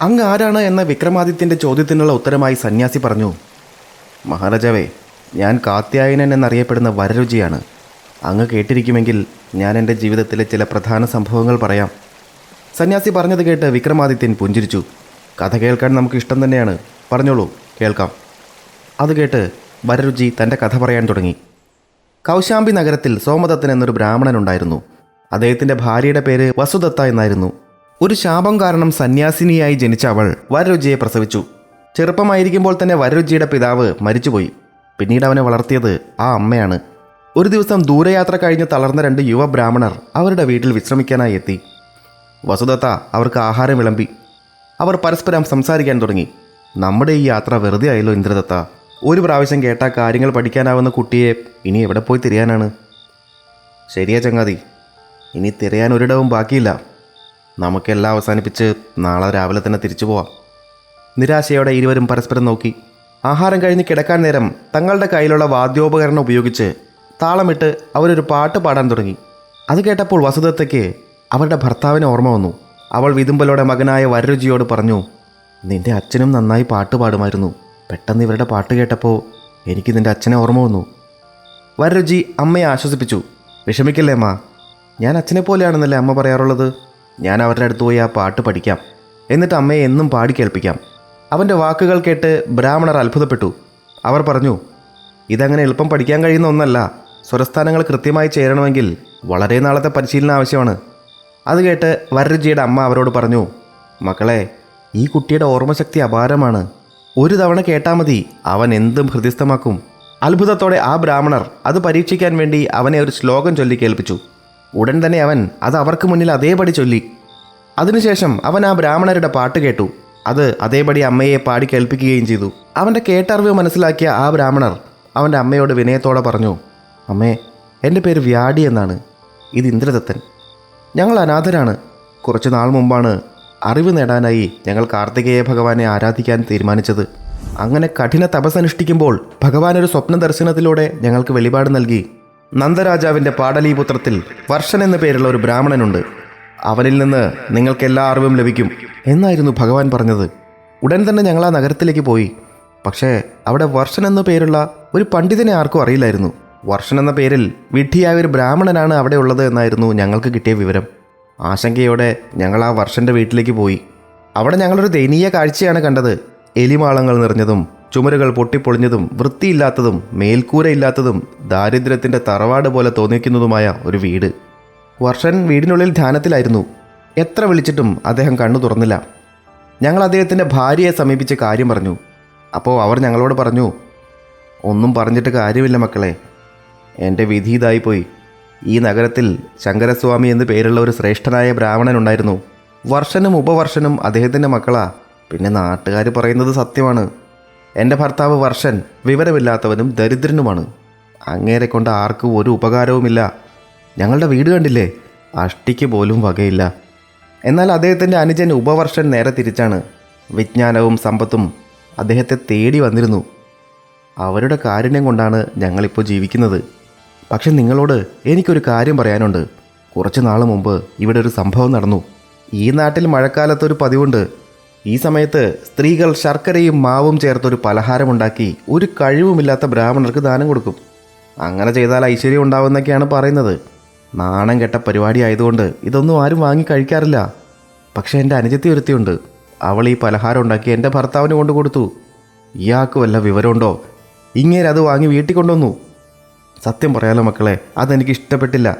അങ്ങ് ആരാണ് എന്ന വിക്രമാദിത്യന്റെ ചോദ്യത്തിനുള്ള ഉത്തരമായി സന്യാസി പറഞ്ഞു മഹാരാജാവേ ഞാൻ കാത്യായനൻ എന്നറിയപ്പെടുന്ന വരരുചിയാണ്. അങ്ങ് കേട്ടിരിക്കുമെങ്കിൽ ഞാൻ എന്റെ ജീവിതത്തിലെ ചില പ്രധാന സംഭവങ്ങൾ പറയാം. സന്യാസി പറഞ്ഞത് കേട്ട് വിക്രമാദിത്യൻ പുഞ്ചിരിച്ചു. കഥ കേൾക്കാൻ നമുക്ക് ഇഷ്ടം തന്നെയാണ്. പറഞ്ഞോളൂ കേൾക്കാം. അത് കേട്ട് വരരുചി തന്റെ കഥ പറയാൻ തുടങ്ങി. കൗശാംബി നഗരത്തിൽ സോമദത്തൻ എന്നൊരു ബ്രാഹ്മണനുണ്ടായിരുന്നു. അദ്ദേഹത്തിന്റെ ഭാര്യയുടെ പേര് വസുദത്ത എന്നായിരുന്നു. ഒരു ശാപം കാരണം സന്യാസിനിയായി ജനിച്ച അവൾ വരരുചിയെ പ്രസവിച്ചു. ചെറുപ്പമായിരിക്കുമ്പോൾ തന്നെ വരരുചിയുടെ പിതാവ് മരിച്ചുപോയി. പിന്നീട് അവനെ വളർത്തിയത് ആ അമ്മയാണ്. ഒരു ദിവസം ദൂരയാത്ര കഴിഞ്ഞ് തളർന്ന രണ്ട് യുവ ബ്രാഹ്മണർ അവരുടെ വീട്ടിൽ വിശ്രമിക്കാനായി എത്തി. വസുദത്ത അവർക്ക് ആഹാരം വിളമ്പി. അവർ പരസ്പരം സംസാരിക്കാൻ തുടങ്ങി. നമ്മുടെ ഈ യാത്ര വെറുതെ ആയല്ലോ ഇന്ദ്രദത്ത. ഒരു പ്രാവശ്യം കേട്ടാൽ കാര്യങ്ങൾ പഠിക്കാനാവുന്ന കുട്ടിയെ ഇനി എവിടെ പോയി തിരയാനാണ്? ശരിയാ ചങ്ങാതി. ഇനി തിരയാൻ ഒരിടവും ബാക്കിയില്ല. നമുക്കെല്ലാം അവസാനിപ്പിച്ച് നാളെ രാവിലെ തന്നെ തിരിച്ചു പോവാം. നിരാശയോടെ ഇരുവരും പരസ്പരം നോക്കി. ആഹാരം കഴിഞ്ഞ് കിടക്കാൻ നേരം തങ്ങളുടെ കയ്യിലുള്ള വാദ്യോപകരണം ഉപയോഗിച്ച് താളമിട്ട് അവരൊരു പാട്ട് പാടാൻ തുടങ്ങി. അത് കേട്ടപ്പോൾ വസുദത്തയ്ക്ക് അവരുടെ ഭർത്താവിന് ഓർമ്മ വന്നു. അവൾ വിതുമ്പലോടെ മകനായ വരരുചിയോട് പറഞ്ഞു നിന്റെ അച്ഛനും നന്നായി പാട്ട് പാടുമായിരുന്നു. പെട്ടെന്ന് ഇവരുടെ പാട്ട് കേട്ടപ്പോൾ എനിക്ക് നിന്റെ അച്ഛനെ ഓർമ്മ വന്നു. വരരുചി അമ്മയെ ആശ്വസിപ്പിച്ചു. വിഷമിക്കല്ലേ അമ്മ? ഞാൻ അച്ഛനെ പോലെയാണെന്നല്ലേ അമ്മ പറയാറുള്ളത്? ഞാൻ അവരുടെ അടുത്ത് പോയി ആ പാട്ട് പഠിക്കാം. എന്നിട്ട് അമ്മയെ എന്നും പാടി കേൾപ്പിക്കാം. അവന്റെ വാക്കുകൾ കേട്ട് ബ്രാഹ്മണർ അത്ഭുതപ്പെട്ടു. അവർ പറഞ്ഞു ഇതങ്ങനെ എളുപ്പം പഠിക്കാൻ കഴിയുന്ന ഒന്നല്ല. സ്വരസ്ഥാനങ്ങൾ കൃത്യമായി ചേരണമെങ്കിൽ വളരെ നാളത്തെ പരിശീലനം ആവശ്യമാണ്. അത് കേട്ട് വരരുചിയുടെ അമ്മ അവരോട് പറഞ്ഞു മക്കളെ ഈ കുട്ടിയുടെ ഓർമ്മശക്തി അപാരമാണ്. ഒരു തവണ കേട്ടാൽ മതി അവൻ എന്തും ഹൃദയസ്ഥമാക്കും. അത്ഭുതത്തോടെ ആ ബ്രാഹ്മണർ അത് പരീക്ഷിക്കാൻ വേണ്ടി അവനെ ഒരു ശ്ലോകം ചൊല്ലി കേൾപ്പിച്ചു. ഉടൻ തന്നെ അവൻ അത് അവർക്ക് മുന്നിൽ അതേപടി ചൊല്ലി. അതിനുശേഷം അവൻ ആ ബ്രാഹ്മണരുടെ പാട്ട് കേട്ടു. അത് അതേപടി അമ്മയെ പാടി കേൾപ്പിക്കുകയും ചെയ്തു. അവന്റെ കേട്ടറിവ് മനസ്സിലാക്കിയ ആ ബ്രാഹ്മണർ അവന്റെ അമ്മയോട് വിനയത്തോടെ പറഞ്ഞു അമ്മേ എന്റെ പേര് വ്യാടി എന്നാണ്. ഇത് ഇന്ദ്രദത്തൻ. ഞങ്ങൾ അനാഥരാണ്. കുറച്ച് നാൾ മുമ്പാണ് അറിവ് നേടാനായി ഞങ്ങൾ കാർത്തികേയ ഭഗവാനെ ആരാധിക്കാൻ തീരുമാനിച്ചത്. അങ്ങനെ കഠിന തപസ്സനുഷ്ഠിക്കുമ്പോൾ ഭഗവാൻ ഒരു സ്വപ്ന ദർശനത്തിലൂടെ ഞങ്ങൾക്ക് വെളിപാട് നൽകി. നന്ദരാജാവിന്റെ പാടലീപുത്രത്തിൽ വർഷൻ എന്ന പേരുള്ള ഒരു ബ്രാഹ്മണനുണ്ട്. അവനിൽ നിന്ന് നിങ്ങൾക്ക് എല്ലാ അറിവും ലഭിക്കും എന്നായിരുന്നു ഭഗവാൻ പറഞ്ഞത്. ഉടൻ തന്നെ ഞങ്ങൾ ആ നഗരത്തിലേക്ക് പോയി. പക്ഷേ അവിടെ വർഷൻ എന്ന പേരുള്ള ഒരു പണ്ഡിതനെ ആർക്കും അറിയില്ലായിരുന്നു. വർഷൻ എന്ന പേരിൽ വിഡ്ഢിയായ ഒരു ബ്രാഹ്മണനാണ് അവിടെ ഉള്ളത് എന്നായിരുന്നു ഞങ്ങൾക്ക് കിട്ടിയ വിവരം. ആശങ്കയോടെ ഞങ്ങൾ ആ വർഷന്റെ വീട്ടിലേക്ക് പോയി. അവിടെ ഞങ്ങളൊരു ദയനീയ കാഴ്ചയാണ് കണ്ടത്. എലിമാളങ്ങൾ നിറഞ്ഞതും ചുമരുകൾ പൊട്ടിപ്പൊളിഞ്ഞതും വൃത്തിയില്ലാത്തതും മേൽക്കൂരയില്ലാത്തതും ദാരിദ്ര്യത്തിന്റെ തറവാട് പോലെ തോന്നിക്കുന്നതുമായ ഒരു വീട്. വർഷൻ വീടിനുള്ളിൽ ധ്യാനത്തിലായിരുന്നു. എത്ര വിളിച്ചിട്ടും അദ്ദേഹം കണ്ണു തുറന്നില്ല. ഞങ്ങൾ അദ്ദേഹത്തിന്റെ ഭാര്യയെ സമീപിച്ച് കാര്യം പറഞ്ഞു. അപ്പോൾ അവർ ഞങ്ങളോട് പറഞ്ഞു ഒന്നും പറഞ്ഞിട്ട് കാര്യമില്ല മക്കളെ. എന്റെ വിധി ഇതായിപ്പോയി. ഈ നഗരത്തിൽ ശങ്കരസ്വാമി എന്ന് പേരുള്ള ഒരു ശ്രേഷ്ഠനായ ബ്രാഹ്മണൻ ഉണ്ടായിരുന്നു. വർഷനും ഉപവർഷനും അദ്ദേഹത്തിന്റെ മക്കളാ. പിന്നെ നാട്ടുകാർ പറയുന്നത് സത്യമാണ്. എന്റെ ഭർത്താവ് വർഷൻ വിവരമില്ലാത്തവനും ദരിദ്രനുമാണ്. അങ്ങേരെ കൊണ്ട് ആർക്കും ഒരു ഉപകാരവുമില്ല. ഞങ്ങളുടെ വീട് കണ്ടില്ലേ? അഷ്ടിക്ക് പോലും വകയില്ല. എന്നാൽ അദ്ദേഹത്തിന്റെ അനുജൻ ഉപവർഷൻ നേരെ തിരിച്ചാണ്. വിജ്ഞാനവും സമ്പത്തും അദ്ദേഹത്തെ തേടി വന്നിരുന്നു. അവരുടെ കാരുണ്യം കൊണ്ടാണ് ഞങ്ങളിപ്പോൾ ജീവിക്കുന്നത്. പക്ഷെ നിങ്ങളോട് എനിക്കൊരു കാര്യം പറയാനുണ്ട്. കുറച്ച് നാൾ മുമ്പ് ഇവിടെ ഒരു സംഭവം നടന്നു. ഈ നാട്ടിൽ മഴക്കാലത്തൊരു പതിവുണ്ട്. ഈ സമയത്ത് സ്ത്രീകൾ ശർക്കരയും മാവും ചേർത്തൊരു പലഹാരമുണ്ടാക്കി ഒരു കഴിവുമില്ലാത്ത ബ്രാഹ്മണർക്ക് ദാനം കൊടുക്കും. അങ്ങനെ ചെയ്താൽ ഐശ്വര്യം ഉണ്ടാവുമെന്നൊക്കെയാണ് പറയുന്നത്. നാണം കെട്ട പരിപാടി ആയതുകൊണ്ട് ഇതൊന്നും ആരും വാങ്ങി കഴിക്കാറില്ല. പക്ഷേ എന്റെ അനുജത്തി ഒരുത്തിയുണ്ട്. അവൾ ഈ പലഹാരം ഉണ്ടാക്കി എന്റെ ഭർത്താവിന് കൊണ്ടു കൊടുത്തു. ഇയാൾക്ക് വല്ല വിവരമുണ്ടോ? ഇങ്ങേര് അത് വാങ്ങി വീട്ടിൽ കൊണ്ടുവന്നു. സത്യം പറയാലോ മക്കളെ അതെനിക്ക് ഇഷ്ടപ്പെട്ടില്ല.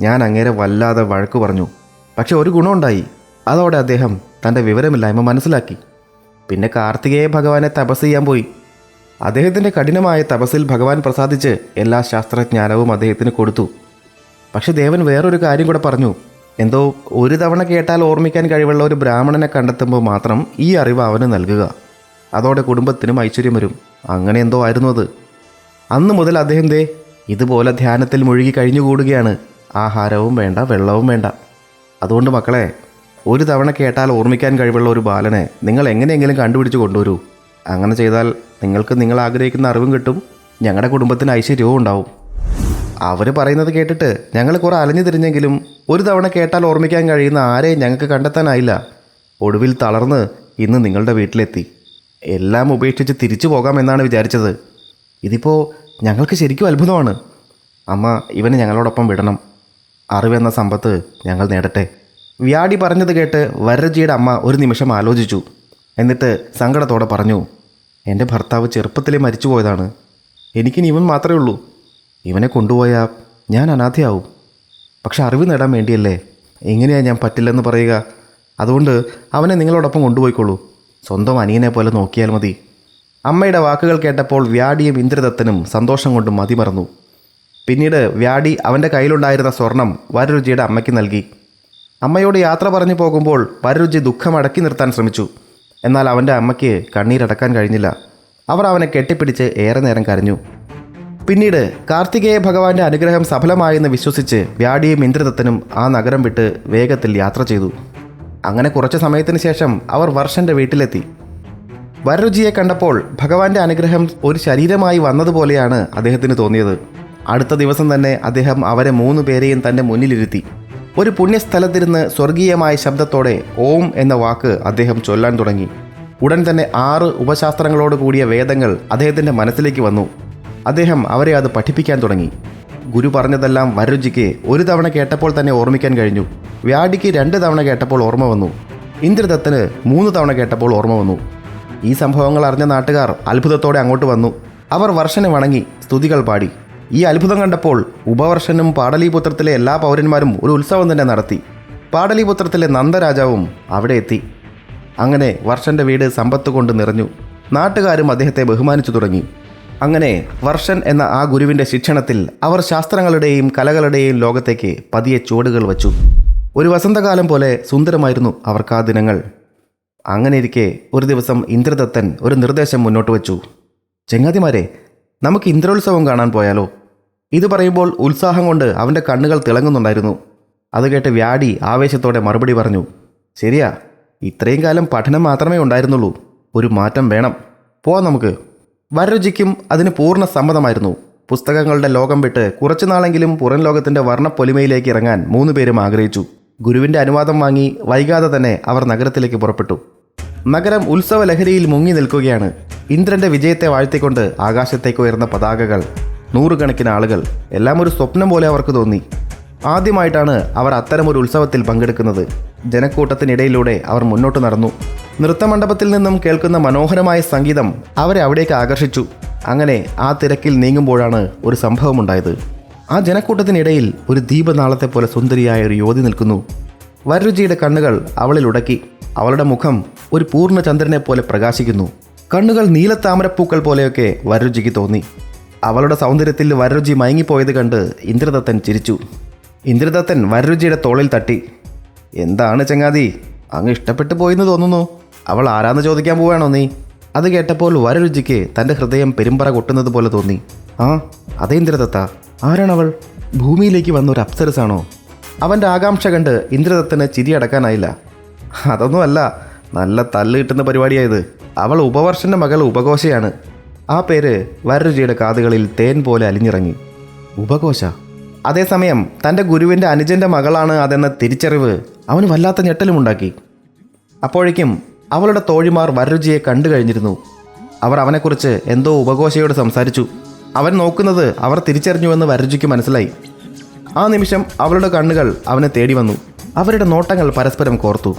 ഞാൻ അങ്ങേരെ വല്ലാതെ വഴക്ക് പറഞ്ഞു. പക്ഷെ ഒരു ഗുണമുണ്ടായി. അതോടെ അദ്ദേഹം തന്റെ വിവരമില്ലായ്മ മനസ്സിലാക്കി. പിന്നെ കാർത്തികേയ ഭഗവാനെ തപസ് ചെയ്യാൻ പോയി. അദ്ദേഹത്തിന്റെ കഠിനമായ തപസ്സിൽ ഭഗവാൻ പ്രസാദിച്ച് എല്ലാ ശാസ്ത്രജ്ഞാനവും അദ്ദേഹത്തിന് കൊടുത്തു. പക്ഷെ ദേവൻ വേറൊരു കാര്യം കൂടെ പറഞ്ഞു. എന്തോ ഒരു തവണ കേട്ടാൽ ഓർമ്മിക്കാൻ കഴിവുള്ള ഒരു ബ്രാഹ്മണനെ കണ്ടെത്തുമ്പോൾ മാത്രം ഈ അറിവ് അവന് നൽകുക. അതോടെ കുടുംബത്തിനും ഐശ്വര്യം വരും. അങ്ങനെ എന്തോ ആയിരുന്നു അത്. അന്ന് മുതൽ അദ്ദേഹം ദേ ഇതുപോലെ ധ്യാനത്തിൽ മുഴുകി കഴിഞ്ഞുകൂടുകയാണ്. ആഹാരവും വേണ്ട വെള്ളവും വേണ്ട. അതുകൊണ്ട് മക്കളെ ഒരു തവണ കേട്ടാൽ ഓർമ്മിക്കാൻ കഴിവുള്ള ഒരു ബാലനെ നിങ്ങൾ എങ്ങനെയെങ്കിലും കണ്ടുപിടിച്ച് കൊണ്ടുവരൂ. അങ്ങനെ ചെയ്താൽ നിങ്ങൾക്ക് നിങ്ങൾ ആഗ്രഹിക്കുന്ന അറിവും കിട്ടും. ഞങ്ങളുടെ കുടുംബത്തിന് ഐശ്വര്യവും ഉണ്ടാവും. അവർ പറയുന്നത് കേട്ടിട്ട് ഞങ്ങൾ കുറെ അലഞ്ഞു തിരിഞ്ഞെങ്കിലും ഒരു തവണ കേട്ടാൽ ഓർമ്മിക്കാൻ കഴിയുന്ന ആരെയും ഞങ്ങൾക്ക് കണ്ടെത്താനായില്ല. ഒടുവിൽ തളർന്ന് ഇന്ന് നിങ്ങളുടെ വീട്ടിലെത്തി. എല്ലാം ഉപേക്ഷിച്ച് തിരിച്ചു പോകാമെന്നാണ് വിചാരിച്ചത്. ഇതിപ്പോൾ ഞങ്ങൾക്ക് ശരിക്കും അത്ഭുതമാണ്. അമ്മ ഇവനെ ഞങ്ങളോടൊപ്പം വിടണം. അറിവെന്ന സമ്പത്ത് ഞങ്ങൾ നേടട്ടെ. വ്യാടി പറഞ്ഞത് കേട്ട് വരജിയുടെ അമ്മ ഒരു നിമിഷം ആലോചിച്ചു. എന്നിട്ട് സങ്കടത്തോടെ പറഞ്ഞു എന്റെ ഭർത്താവ് ചെറുപ്പത്തിലേ മരിച്ചു പോയതാണ് എനിക്കിനി ഇവൻ മാത്രമേ ഉള്ളൂ. ഇവനെ കൊണ്ടുപോയാൽ ഞാൻ അനാഥയാവും. പക്ഷെ അറിവ് നേടാൻ വേണ്ടിയല്ലേ? എങ്ങനെയാണ് ഞാൻ പറ്റില്ലെന്ന് പറയുക? അതുകൊണ്ട് അവനെ നിങ്ങളോടൊപ്പം കൊണ്ടുപോയിക്കോളൂ. സ്വന്തം അനിയനെ പോലെ നോക്കിയാൽ മതി. അമ്മയുടെ വാക്കുകൾ കേട്ടപ്പോൾ വ്യാടിയും ഇന്ദ്രദത്തനും സന്തോഷം കൊണ്ട് മതിമറന്നു. പിന്നീട് വ്യാടി അവന്റെ കയ്യിലുണ്ടായിരുന്ന സ്വർണം വരരുചിയുടെ അമ്മയ്ക്ക് നൽകി. അമ്മയോട് യാത്ര പറഞ്ഞു പോകുമ്പോൾ വരരുചി ദുഃഖം അടക്കി നിർത്താൻ ശ്രമിച്ചു. എന്നാൽ അവന്റെ അമ്മയ്ക്ക് കണ്ണീരടക്കാൻ കഴിഞ്ഞില്ല. അവർ അവനെ കെട്ടിപ്പിടിച്ച് ഏറെ നേരം കരഞ്ഞു. പിന്നീട് കാർത്തികേയ ഭഗവാന്റെ അനുഗ്രഹം സഫലമായെന്ന് വിശ്വസിച്ച് വ്യാടിയും ഇന്ദ്രദത്തനും ആ നഗരം വിട്ട് വേഗത്തിൽ യാത്ര ചെയ്തു. അങ്ങനെ കുറച്ച് സമയത്തിന് ശേഷം അവർ വർഷന്റെ വീട്ടിലെത്തി. വരരുചിയെ കണ്ടപ്പോൾ ഭഗവാന്റെ അനുഗ്രഹം ഒരു ശരീരമായി വന്നതുപോലെയാണ് അദ്ദേഹത്തിന് തോന്നിയത്. അടുത്ത ദിവസം തന്നെ അദ്ദേഹം അവരെ മൂന്ന് പേരെയും തന്റെ മുന്നിലിരുത്തി. ഒരു പുണ്യസ്ഥലത്തിരുന്ന് സ്വർഗീയമായ ശബ്ദത്തോടെ ഓം എന്ന വാക്ക് അദ്ദേഹം ചൊല്ലാൻ തുടങ്ങി. ഉടൻ തന്നെ ആറ് ഉപശാസ്ത്രങ്ങളോട് കൂടിയ വേദങ്ങൾ അദ്ദേഹത്തിന്റെ മനസ്സിലേക്ക് വന്നു. അദ്ദേഹം അവരെ അത് പഠിപ്പിക്കാൻ തുടങ്ങി. ഗുരു പറഞ്ഞതെല്ലാം വരരുചിക്ക് ഒരു തവണ കേട്ടപ്പോൾ തന്നെ ഓർമ്മിക്കാൻ കഴിഞ്ഞു. വ്യാഡിക്ക് രണ്ട് തവണ കേട്ടപ്പോൾ ഓർമ്മ വന്നു. ഇന്ദ്രദത്തിന് മൂന്ന് തവണ കേട്ടപ്പോൾ ഓർമ്മ വന്നു. ഈ സംഭവങ്ങൾ അറിഞ്ഞ നാട്ടുകാർ അത്ഭുതത്തോടെ അങ്ങോട്ട് വന്നു. അവർ വർഷനെ വണങ്ങി സ്തുതികൾ പാടി. ഈ അത്ഭുതം കണ്ടപ്പോൾ ഉപവർഷനും പാടലീപുത്രത്തിലെ എല്ലാ പൗരന്മാരും ഒരു ഉത്സവം തന്നെ നടത്തി. പാടലീപുത്രത്തിലെ നന്ദരാജാവും അവിടെ എത്തി. അങ്ങനെ വർഷന്റെ വീട് സമ്പത്ത് കൊണ്ട് നിറഞ്ഞു. നാട്ടുകാരും അദ്ദേഹത്തെ ബഹുമാനിച്ചു തുടങ്ങി. അങ്ങനെ വർഷൻ എന്ന ആ ഗുരുവിന്റെ ശിക്ഷണത്തിൽ അവർ ശാസ്ത്രങ്ങളുടെയും കലകളുടെയും ലോകത്തേക്ക് പതിയെ ചുവടുകൾ വച്ചു. ഒരു വസന്തകാലം പോലെ സുന്ദരമായിരുന്നു അവർക്ക് ആ ദിനങ്ങൾ. അങ്ങനെ ഇരിക്കെ ഒരു ദിവസം ഇന്ദ്രദത്തൻ ഒരു നിർദ്ദേശം മുന്നോട്ട് വച്ചു. ചെങ്ങാതിമാരെ നമുക്ക് ഇന്ദ്രോത്സവം കാണാൻ പോയാലോ? ഇത് പറയുമ്പോൾ ഉത്സാഹം കൊണ്ട് അവന്റെ കണ്ണുകൾ തിളങ്ങുന്നുണ്ടായിരുന്നു. അത് കേട്ട് വ്യാടി ആവേശത്തോടെ മറുപടി പറഞ്ഞു ശരിയാ ഇത്രയും കാലം പഠനം മാത്രമേ ഉണ്ടായിരുന്നുള്ളൂ. ഒരു മാറ്റം വേണം. പോവാം നമുക്ക്. വരരുചിക്കും അതിന് പൂർണ സമ്മതമായിരുന്നു. പുസ്തകങ്ങളുടെ ലോകം വിട്ട് കുറച്ചു നാളെങ്കിലും പുറം ലോകത്തിന്റെ വർണപ്പൊലിമയിലേക്ക് ഇറങ്ങാൻ മൂന്ന് പേരും ആഗ്രഹിച്ചു. ഗുരുവിന്റെ അനുവാദം വാങ്ങി വൈകാതെ തന്നെ അവർ നഗരത്തിലേക്ക് പുറപ്പെട്ടു. നഗരം ഉത്സവ ലഹരിയിൽ മുങ്ങി നിൽക്കുകയാണ്. ഇന്ദ്രന്റെ വിജയത്തെ വാഴ്ത്തിക്കൊണ്ട് ആകാശത്തേക്ക് ഉയർന്ന പതാകകൾ നൂറുകണക്കിന് ആളുകൾ. എല്ലാം ഒരു സ്വപ്നം പോലെ അവർക്ക് തോന്നി. ആദ്യമായിട്ടാണ് അവർ അത്തരമൊരു ഉത്സവത്തിൽ പങ്കെടുക്കുന്നത്. ജനക്കൂട്ടത്തിനിടയിലൂടെ അവർ മുന്നോട്ട് നടന്നു. നൃത്തമണ്ഡപത്തിൽ നിന്നും കേൾക്കുന്ന മനോഹരമായ സംഗീതം അവരെ അവിടേക്ക് ആകർഷിച്ചു. അങ്ങനെ ആ തിരക്കിൽ നീങ്ങുമ്പോഴാണ് ഒരു സംഭവമുണ്ടായത്. ആ ജനക്കൂട്ടത്തിനിടയിൽ ഒരു ദീപനാളത്തെ പോലെ സുന്ദരിയായ ഒരു യുവതി നിൽക്കുന്നു. വരരുചിയുടെ കണ്ണുകൾ അവളിൽ ഉടക്കി. അവളുടെ മുഖം ഒരു പൂർണചന്ദ്രനെ പോലെ പ്രകാശിക്കുന്നു. കണ്ണുകൾ നീലത്താമരപ്പൂക്കൾ പോലെയൊക്കെ വരരുചിക്ക് തോന്നി. അവളുടെ സൗന്ദര്യത്തിൽ വരരുചി മയങ്ങിപ്പോയത് കണ്ട് ഇന്ദ്രദത്തൻ ചിരിച്ചു. ഇന്ദ്രദത്തൻ വരരുചിയുടെ തോളിൽ തട്ടി. എന്താണ് ചങ്ങാതി? അങ്ങ് ഇഷ്ടപ്പെട്ടു പോയെന്ന് തോന്നുന്നു. അവൾ ആരാന്ന് ചോദിക്കാൻ പോവാണോ നീ? അത് കേട്ടപ്പോൾ വരരുചിക്ക് തന്റെ ഹൃദയം പെരുമ്പറ കൊട്ടുന്നത് പോലെ തോന്നി. ആ അതേ ഇന്ദ്രദത്ത. ആരാണവൾ? ഭൂമിയിലേക്ക് വന്ന ഒരു അപ്സരസാണോ? അവന്റെ ആകാംക്ഷ കണ്ട് ഇന്ദ്രദത്തന് ചിരി അടക്കാനായില്ല. അതൊന്നുമല്ല. നല്ല തല്ല് കിട്ടുന്ന പരിപാടിയായത് അവൾ ഉപവർഷന്റെ മകൾ ഉപഘോഷയാണ് ആ പേര് വരരുചിയുടെ കാതുകളിൽ തേൻ പോലെ അലിഞ്ഞിറങ്ങി. ഉപകോശ. അതേസമയം തന്റെ ഗുരുവിന്റെ അനുജന്റെ മകളാണ് അതെന്ന തിരിച്ചറിവ് അവന് വല്ലാത്ത ഞെട്ടലുമുണ്ടാക്കി. അപ്പോഴേക്കും അവളുടെ തോഴിമാർ വരരുചിയെ കണ്ടു കഴിഞ്ഞിരുന്നു. അവർ അവനെക്കുറിച്ച് എന്തോ ഉപഘോഷയോട് സംസാരിച്ചു. അവൻ നോക്കുന്നത് അവർ തിരിച്ചറിഞ്ഞുവെന്ന് വരരുചിക്ക് മനസ്സിലായി. ആ നിമിഷം അവളുടെ കണ്ണുകൾ അവനെ തേടി വന്നു. അവരുടെ നോട്ടങ്ങൾ പരസ്പരം കോർത്തു.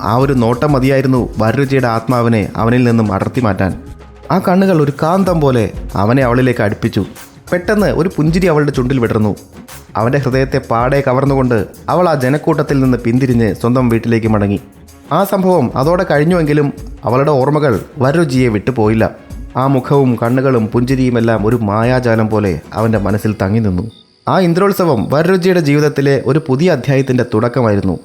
ആ ഒരു നോട്ടം മതിയായിരുന്നു വരരുചിയുടെ ആത്മാവിനെ അവനിൽ നിന്നും അടർത്തി മാറ്റാൻ. ആ കണ്ണുകൾ ഒരു കാന്തം പോലെ അവനെ അവളിലേക്ക് അടുപ്പിച്ചു. പെട്ടെന്ന് ഒരു പുഞ്ചിരി അവളുടെ ചുണ്ടിൽ വിടർന്നു. അവന്റെ ഹൃദയത്തെ പാടെ കവർന്നുകൊണ്ട് അവൾ ആ ജനക്കൂട്ടത്തിൽ നിന്ന് പിന്തിരിഞ്ഞ് സ്വന്തം വീട്ടിലേക്ക് മടങ്ങി. ആ സംഭവം അതോടെ കഴിഞ്ഞുവെങ്കിലും അവളുടെ ഓർമ്മകൾ വരരുചിയെ വിട്ടുപോയില്ല ആ മുഖവും കണ്ണുകളും പുഞ്ചിരിയുമെല്ലാം ഒരു മായാജാലം പോലെ അവന്റെ മനസ്സിൽ തങ്ങി നിന്നു. ആ ഇന്ദ്രോത്സവം വരരുചിയുടെ ജീവിതത്തിലെ ഒരു പുതിയ അധ്യായത്തിന്റെ തുടക്കമായിരുന്നു.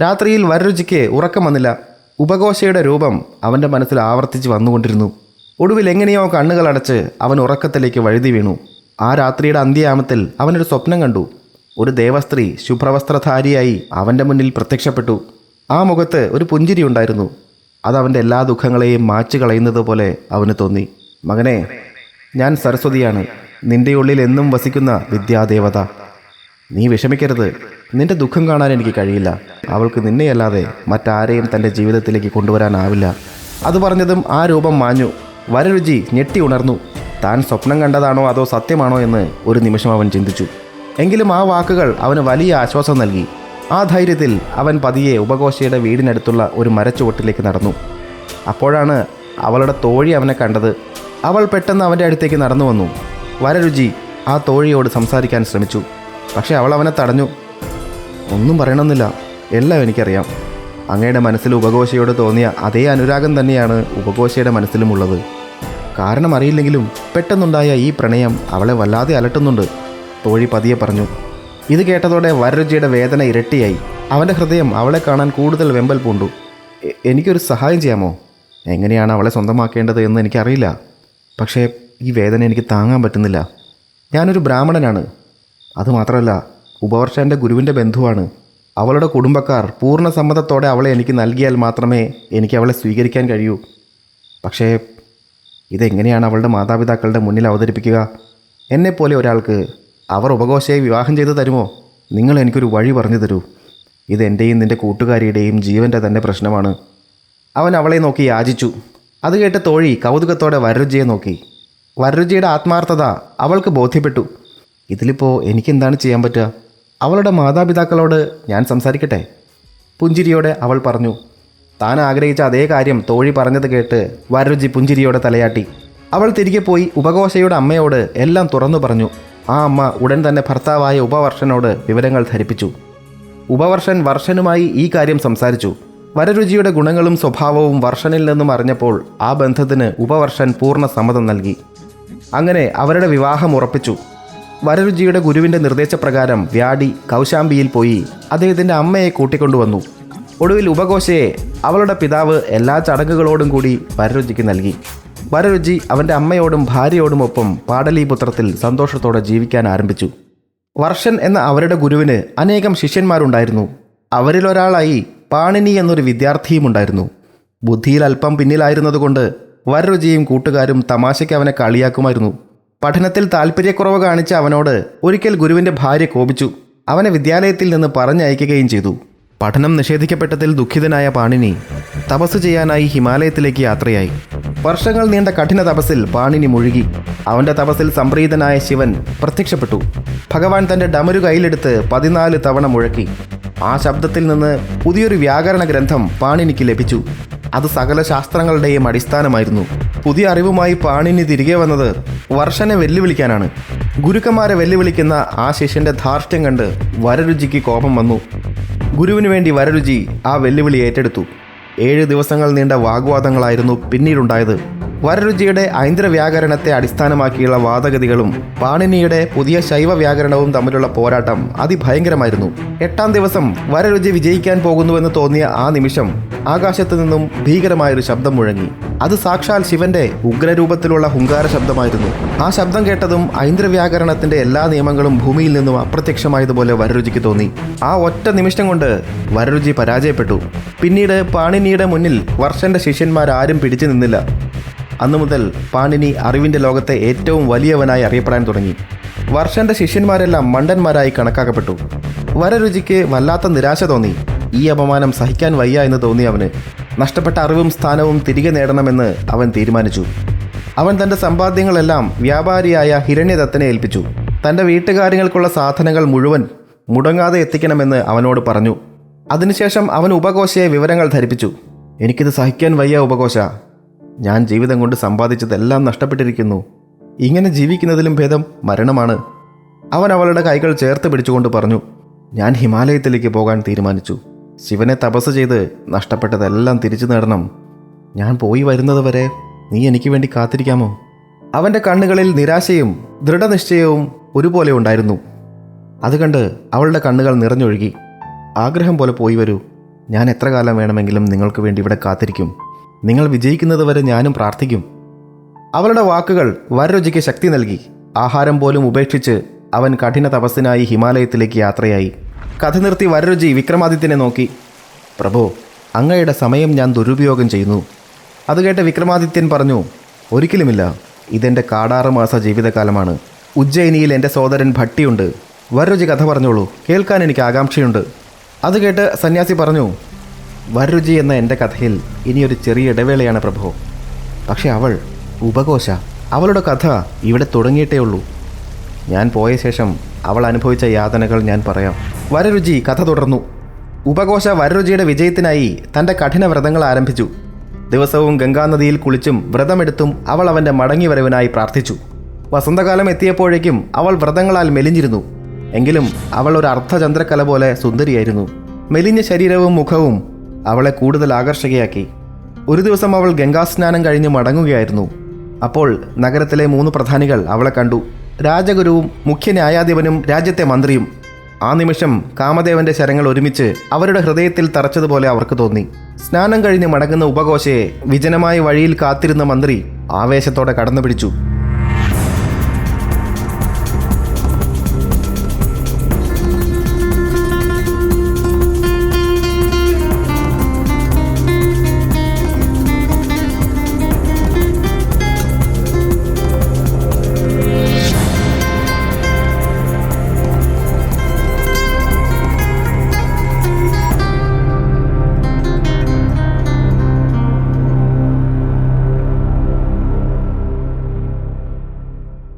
രാത്രിയിൽ വരരുചിക്ക് ഉറക്കം വന്നില്ല. ഉപഘോഷയുടെ രൂപം അവന്റെ മനസ്സിൽ ആവർത്തിച്ച് വന്നുകൊണ്ടിരുന്നു. ഒടുവിൽ എങ്ങനെയോ കണ്ണുകൾ അടച്ച് അവൻ ഉറക്കത്തിലേക്ക് വഴുതി വീണു. ആ രാത്രിയുടെ അന്ത്യയാമത്തിൽ അവനൊരു സ്വപ്നം കണ്ടു. ഒരു ദേവസ്ത്രീ ശുഭ്രവസ്ത്രധാരിയായി അവന്റെ മുന്നിൽ പ്രത്യക്ഷപ്പെട്ടു. ആ മുഖത്ത് ഒരു പുഞ്ചിരി ഉണ്ടായിരുന്നു. അത് എല്ലാ ദുഃഖങ്ങളെയും മാച്ചു കളയുന്നത് പോലെ അവന് തോന്നി. മകനെ ഞാൻ സരസ്വതിയാണ്. നിന്റെ ഉള്ളിൽ എന്നും വസിക്കുന്ന വിദ്യാദേവത. നീ വിഷമിക്കരുത്. നിന്റെ ദുഃഖം കാണാൻ എനിക്ക് കഴിയില്ല. അവൾക്ക് നിന്നെയല്ലാതെ മറ്റാരെയും തന്റെ ജീവിതത്തിലേക്ക് കൊണ്ടുവരാനാവില്ല. അത് പറഞ്ഞതും ആ രൂപം മാഞ്ഞു. വരരുചി ഞെട്ടി ഉണർന്നു. താൻ സ്വപ്നം കണ്ടതാണോ അതോ സത്യമാണോ എന്ന് ഒരു നിമിഷം അവൻ ചിന്തിച്ചു. എങ്കിലും ആ വാക്കുകൾ അവന് വലിയ ആശ്വാസം നൽകി. ആ ധൈര്യത്തിൽ അവൻ പതിയെ ഉപഘോഷയുടെ വീടിനടുത്തുള്ള ഒരു മരച്ചുവട്ടിലേക്ക് നടന്നു. അപ്പോഴാണ് അവളുടെ തോഴി അവനെ കണ്ടത്. അവൾ പെട്ടെന്ന് അവന്റെ അടുത്തേക്ക് നടന്നു വന്നു. വരരുചി ആ തോഴിയോട് സംസാരിക്കാൻ ശ്രമിച്ചു. പക്ഷേ അവൾ അവനെ തടഞ്ഞു. ഒന്നും പറയണമെന്നില്ല. എല്ലാം എനിക്കറിയാം. അങ്ങയുടെ മനസ്സിൽ ഉപഘോഷയോട് തോന്നിയ അതേ അനുരാഗം തന്നെയാണ് ഉപഘോഷയുടെ മനസ്സിലുമുള്ളത് കാരണം അറിയില്ലെങ്കിലും പെട്ടെന്നുണ്ടായ ഈ പ്രണയം അവളെ വല്ലാതെ അലട്ടുന്നുണ്ട്. തോഴി പതിയെ പറഞ്ഞു ഇത് കേട്ടതോടെ വരരുചിയുടെ വേദന ഇരട്ടിയായി. അവന്റെ ഹൃദയം അവളെ കാണാൻ കൂടുതൽ വെമ്പൽ പൂണ്ടു. "എ- എനിക്കൊരു സഹായം ചെയ്യാമോ? എങ്ങനെയാണ് അവളെ സ്വന്തമാക്കേണ്ടത് എന്ന് എനിക്കറിയില്ല. പക്ഷേ ഈ വേദന എനിക്ക് താങ്ങാൻ പറ്റുന്നില്ല. ഞാനൊരു ബ്രാഹ്മണനാണ്. അതുമാത്രമല്ല ഉപവർഷന്റെ ഗുരുവിന്റെ ബന്ധുവാണ്. അവളുടെ കുടുംബക്കാർ പൂർണ സമ്മതത്തോടെ അവളെ എനിക്ക് നൽകിയാൽ മാത്രമേ എനിക്ക് അവളെ സ്വീകരിക്കാൻ കഴിയൂ. പക്ഷേ ഇതെങ്ങനെയാണ് അവളുടെ മാതാപിതാക്കളുടെ മുന്നിൽ അവതരിപ്പിക്കുക? എന്നെപ്പോലെ ഒരാൾക്ക് അവർ ഉപഘോഷയെ വിവാഹം ചെയ്തു തരുമോ? നിങ്ങൾ എനിക്കൊരു വഴി പറഞ്ഞു തരൂ. ഇത് എന്റെയും നിന്റെ കൂട്ടുകാരിയുടെയും ജീവന്റെ തന്നെ പ്രശ്നമാണ്. അവൻ അവളെ നോക്കി യാചിച്ചു. അത് കേട്ട് തോഴി കൗതുകത്തോടെ വരരുചിയെ നോക്കി. വരരുചിയുടെ ആത്മാർത്ഥത അവൾക്ക് ബോധ്യപ്പെട്ടു. ഇതിലിപ്പോൾ എനിക്കെന്താണ് ചെയ്യാൻ പറ്റുക? അവളുടെ മാതാപിതാക്കളോട് ഞാൻ സംസാരിക്കട്ടെ? പുഞ്ചിരിയോടെ അവൾ പറഞ്ഞു താൻ ആഗ്രഹിച്ച അതേ കാര്യം തോഴി പറഞ്ഞത് കേട്ട് വരരുചി പുഞ്ചിരിയോടെ തലയാട്ടി. അവൾ തിരികെ പോയി ഉപഘോഷയുടെ അമ്മയോട് എല്ലാം തുറന്നു പറഞ്ഞു. ആ അമ്മ ഉടൻ തന്നെ ഭർത്താവായ ഉപവർഷനോട് വിവരങ്ങൾ ധരിപ്പിച്ചു. ഉപവർഷൻ വർഷനുമായി ഈ കാര്യം സംസാരിച്ചു. വരരുചിയുടെ ഗുണങ്ങളും സ്വഭാവവും വർഷനിൽ നിന്നും അറിഞ്ഞപ്പോൾ ആ ബന്ധത്തിന് ഉപവർഷൻ പൂർണ സമ്മതം നൽകി. അങ്ങനെ അവരുടെ വിവാഹം ഉറപ്പിച്ചു. വരരുചിയുടെ ഗുരുവിന്റെ നിർദ്ദേശപ്രകാരം വ്യാടി കൗശാംബിയിൽ പോയി അദ്ദേഹത്തിന്റെ അമ്മയെ കൂട്ടിക്കൊണ്ടുവന്നു. ഒടുവിൽ ഉപഘോഷയെ അവളുടെ പിതാവ് എല്ലാ ചടങ്ങുകളോടും കൂടി വരരുചിക്ക് നൽകി. വരരുചി അവന്റെ അമ്മയോടും ഭാര്യയോടുമൊപ്പം പാടലീപുത്രത്തിൽ സന്തോഷത്തോടെ ജീവിക്കാൻ ആരംഭിച്ചു. വർഷൻ എന്ന അവരുടെ ഗുരുവിന് അനേകം ശിഷ്യന്മാരുണ്ടായിരുന്നു. അവരിലൊരാളായി പാണിനി എന്നൊരു വിദ്യാർത്ഥിയും ഉണ്ടായിരുന്നു. ബുദ്ധിയിൽ അല്പം പിന്നിലായിരുന്നതുകൊണ്ട് വരരുചിയും കൂട്ടുകാരും തമാശയ്ക്ക് അവനെ കളിയാക്കുമായിരുന്നു. പഠനത്തിൽ താല്പര്യക്കുറവ് കാണിച്ച അവനോട് ഒരിക്കൽ ഗുരുവിന്റെ ഭാര്യ കോപിച്ചു. അവനെ വിദ്യാലയത്തിൽ നിന്ന് പറഞ്ഞയക്കുകയും ചെയ്തു. പഠനം നിഷേധിക്കപ്പെട്ടതിൽ ദുഃഖിതനായ പാണിനി തപസ് ചെയ്യാനായി ഹിമാലയത്തിലേക്ക് യാത്രയായി. വർഷങ്ങൾ നീണ്ട കഠിന തപസ്സിൽ പാണിനി മുഴുകി. അവന്റെ തപസ്സിൽ സംപ്രീതനായ ശിവൻ പ്രത്യക്ഷപ്പെട്ടു. ഭഗവാൻ തന്റെ ഡമരു കയ്യിലെടുത്ത് പതിനാല് തവണ മുഴക്കി. ആ ശബ്ദത്തിൽ നിന്ന് പുതിയൊരു വ്യാകരണ ഗ്രന്ഥം പാണിനിക്ക് ലഭിച്ചു. അത് സകല ശാസ്ത്രങ്ങളുടെയും അടിസ്ഥാനമായിരുന്നു. പുതിയ അറിവുമായി പാണിനി തിരികെ വന്നത് വർഷനെ വെല്ലുവിളിക്കാനാണ്. ഗുരുക്കന്മാരെ വെല്ലുവിളിക്കുന്ന ആ ശിഷ്യന്റെ ധാർഷ്ട്യം കണ്ട് വരരുചിക്ക് കോപം വന്നു. ഗുരുവിനു വേണ്ടി വരരുചി ആ വെല്ലുവിളി ഏറ്റെടുത്തു. ഏഴ് ദിവസങ്ങൾ നീണ്ട വാഗ്വാദങ്ങളായിരുന്നു പിന്നീടുണ്ടായത്. വരരുചിയുടെ ഐന്ദ്ര വ്യാകരണത്തെ അടിസ്ഥാനമാക്കിയുള്ള വാദഗതികളും പാണിനിയുടെ പുതിയ ശൈവ വ്യാകരണവും തമ്മിലുള്ള പോരാട്ടം അതിഭയങ്കരമായിരുന്നു. എട്ടാം ദിവസം വരരുചി വിജയിക്കാൻ പോകുന്നുവെന്ന് തോന്നിയ ആ നിമിഷം ആകാശത്തു നിന്നും ഭീകരമായൊരു ശബ്ദം മുഴങ്ങി. അത് സാക്ഷാൽ ശിവന്റെ ഉഗ്രരൂപത്തിലുള്ള ഹുങ്കാര ശബ്ദമായിരുന്നു. ആ ശബ്ദം കേട്ടതും ഐന്ദ്ര വ്യാകരണത്തിന്റെ എല്ലാ നിയമങ്ങളും ഭൂമിയിൽ നിന്നും അപ്രത്യക്ഷമായതുപോലെ വരരുചിക്ക് തോന്നി. ആ ഒറ്റ നിമിഷം കൊണ്ട് വരരുചി പരാജയപ്പെട്ടു. പിന്നീട് പാണിനിയുടെ മുന്നിൽ വർഷന്റെ ശിഷ്യന്മാരാരും പിടിച്ചു നിന്നില്ല. അന്നു മുതൽ പാണിനി അറിവിന്റെ ലോകത്തെ ഏറ്റവും വലിയവനായി അറിയപ്പെടാൻ തുടങ്ങി. വർഷന്റെ ശിഷ്യന്മാരെല്ലാം മണ്ടന്മാരായി കണക്കാക്കപ്പെട്ടു. വരരുചിക്ക് വല്ലാത്ത നിരാശ തോന്നി. ഈ അപമാനം സഹിക്കാൻ വയ്യ എന്ന് തോന്നി അവന്. നഷ്ടപ്പെട്ട അറിവും സ്ഥാനവും തിരികെ നേടണമെന്ന് അവൻ തീരുമാനിച്ചു. അവൻ തന്റെ സമ്പാദ്യങ്ങളെല്ലാം വ്യാപാരിയായ ഹിരണ്യദത്തനെ ഏൽപ്പിച്ചു. തന്റെ വീട്ടുകാര്യങ്ങൾക്കുള്ള സാധനങ്ങൾ മുഴുവൻ മുടങ്ങാതെ എത്തിക്കണമെന്ന് അവനോട് പറഞ്ഞു. അതിനുശേഷം അവൻ ഉപകോശയെ വിവരങ്ങൾ ധരിപ്പിച്ചു. എനിക്കിത് സഹിക്കാൻ വയ്യ ഉപഘോഷ. ഞാൻ ജീവിതം കൊണ്ട് സമ്പാദിച്ചതെല്ലാം നഷ്ടപ്പെട്ടിരിക്കുന്നു. ഇങ്ങനെ ജീവിക്കുന്നതിലും ഭേദം മരണമാണ്. അവൻ അവളുടെ കൈകൾ ചേർത്ത് പിടിച്ചുകൊണ്ട് പറഞ്ഞു ഞാൻ ഹിമാലയത്തിലേക്ക് പോകാൻ തീരുമാനിച്ചു. ശിവനെ തപസ് ചെയ്ത് നഷ്ടപ്പെട്ടതെല്ലാം തിരിച്ചു നേടണം. ഞാൻ പോയി വരുന്നത് വരെ നീ എനിക്ക് വേണ്ടി കാത്തിരിക്കാമോ? അവന്റെ കണ്ണുകളിൽ നിരാശയും ദൃഢനിശ്ചയവും ഒരുപോലെ ഉണ്ടായിരുന്നു. അത് കണ്ട് അവളുടെ കണ്ണുകൾ നിറഞ്ഞൊഴുകി. ആഗ്രഹം പോലെ പോയി വരൂ. ഞാൻ എത്ര കാലം വേണമെങ്കിലും നിങ്ങൾക്ക് വേണ്ടി ഇവിടെ കാത്തിരിക്കും. നിങ്ങൾ വിജയിക്കുന്നത് വരെ ഞാനും പ്രാർത്ഥിക്കും. അവളുടെ വാക്കുകൾ വരരുചിക്ക് ശക്തി നൽകി. ആഹാരം പോലും ഉപേക്ഷിച്ച് അവൻ കഠിന തപസ്സിനായി ഹിമാലയത്തിലേക്ക് യാത്രയായി. കഥ നിർത്തി വരരുചി വിക്രമാദിത്യനെ നോക്കി. പ്രഭു അങ്ങയുടെ സമയം ഞാൻ ദുരുപയോഗം ചെയ്യുന്നു. അത് കേട്ട് വിക്രമാദിത്യൻ പറഞ്ഞു ഒരിക്കലുമില്ല. ഇതെന്റെ കാടാറ് മാസ ജീവിതകാലമാണ്. ഉജ്ജയിനിയിൽ എന്റെ സോദരൻ ഭട്ടിയുണ്ട്. വരരുചി കഥ പറഞ്ഞോളൂ. കേൾക്കാൻ എനിക്ക് ആകാംക്ഷയുണ്ട്. അത് കേട്ട് സന്യാസി പറഞ്ഞു വരരുചി എന്ന എന്റെ കഥയിൽ ഇനിയൊരു ചെറിയ ഇടവേളയാണ് പ്രഭു. പക്ഷെ അവൾ ഉപകോശ. അവളുടെ കഥ ഇവിടെ തുടങ്ങിയിട്ടേ ഉള്ളൂ. ഞാൻ പോയ ശേഷം അവൾ അനുഭവിച്ച യാതനകൾ ഞാൻ പറയാം. വരരുചി കഥ തുടർന്നു. ഉപകോശ വരരുചിയുടെ വിജയത്തിനായി തന്റെ കഠിന വ്രതങ്ങൾ ആരംഭിച്ചു. ദിവസവും ഗംഗാനദിയിൽ കുളിച്ചും വ്രതമെടുത്തും അവൾ അവന്റെ മടങ്ങിവരവിനായി പ്രാർത്ഥിച്ചു. വസന്തകാലം എത്തിയപ്പോഴേക്കും അവൾ വ്രതങ്ങളാൽ മെലിഞ്ഞിരുന്നു. എങ്കിലും അവൾ ഒരു അർദ്ധചന്ദ്രക്കല പോലെ സുന്ദരിയായിരുന്നു. മെലിഞ്ഞ ശരീരവും മുഖവും അവളെ കൂടുതൽ ആകർഷകയാക്കി. ഒരു ദിവസം അവൾ ഗംഗാസ്നാനം കഴിഞ്ഞ് മടങ്ങുകയായിരുന്നു. അപ്പോൾ നഗരത്തിലെ മൂന്ന് പ്രധാനികൾ അവളെ കണ്ടു. രാജഗുരുവും മുഖ്യ ന്യായാധിപനും രാജ്യത്തെ മന്ത്രിയും. ആ നിമിഷം കാമദേവന്റെ ശരങ്ങൾ ഒരുമിച്ച് അവരുടെ ഹൃദയത്തിൽ തറച്ചതുപോലെ അവർക്ക് തോന്നി. സ്നാനം കഴിഞ്ഞ് മടങ്ങുന്ന ഉപഘോഷയെ വിജനമായ വഴിയിൽ കാത്തിരുന്ന മന്ത്രി ആവേശത്തോടെ കടന്നു പിടിച്ചു